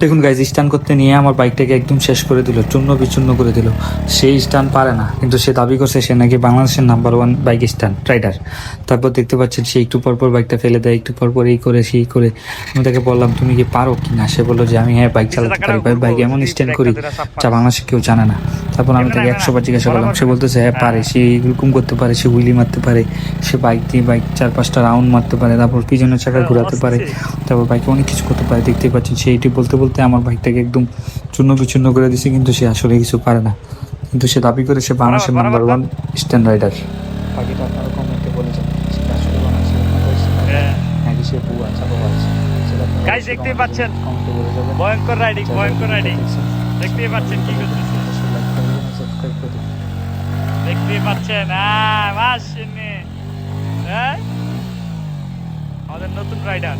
দেখুন গাইজ স্টান করতে নিয়ে আমার বাইকটাকে একদম শেষ করে দিল, চূর্ণ বিচূর্ণ করে দিল। সে স্টান পারে না, কিন্তু সে দাবি করছে সে নাকি বাংলাদেশের number one bike stunt rider তারপর দেখতে পাচ্ছেন সে একটু পর পর বাইকটা ফেলে দেয়, একটু পর পর এই করে, সেই করে। আমি তাকে বললাম, তুমি কি পারো কি না? সে বলল যে, আমি হ্যাঁ বাইক চালাতে পারি বাইক এমন স্ট্যান্ড করি যা বাংলাদেশে কেউ জানে না। তারপর আমি তাকে একশো বার জিজ্ঞাসা করলাম, সে বলতেছে হ্যাঁ পারে। সে এরকম করতে পারে, সে হুইলি মারতে পারে, সে বাইক দিয়ে বাইক চার পাঁচটা রাউন্ড মারতে পারে, তারপর পিছনের চাকা ঘোরাতে পারে, তারপর বাইকে অনেক কিছু করতে পারে। দেখতে পাচ্ছেন সে এটি বলতে বলতে আমার বাইকটাকে একদম চূর্ণ বিচূর্ণ করে দিছে কিন্তু সে আসলে কিছু পারে না। কিন্তু সে দাবি করে সে বাংলাদেশের নাম্বার ওয়ান স্ট্যান্ড রাইডার বাকিটা আপনারা কমেন্টে বলে যান সে আসলে বাংলাদেশের। নাকি সে বুয়া চাপা আছে? সেটা দেখতেই পাচ্ছেন। ভয়ঙ্কর রাইডিং ভয়ঙ্কর রাইডিং দেখতেই পাচ্ছেন কি করতেছে। দেখতেই পাচ্ছেন। হ্যাঁ হ্যাঁ? আমাদের নতুন রাইডার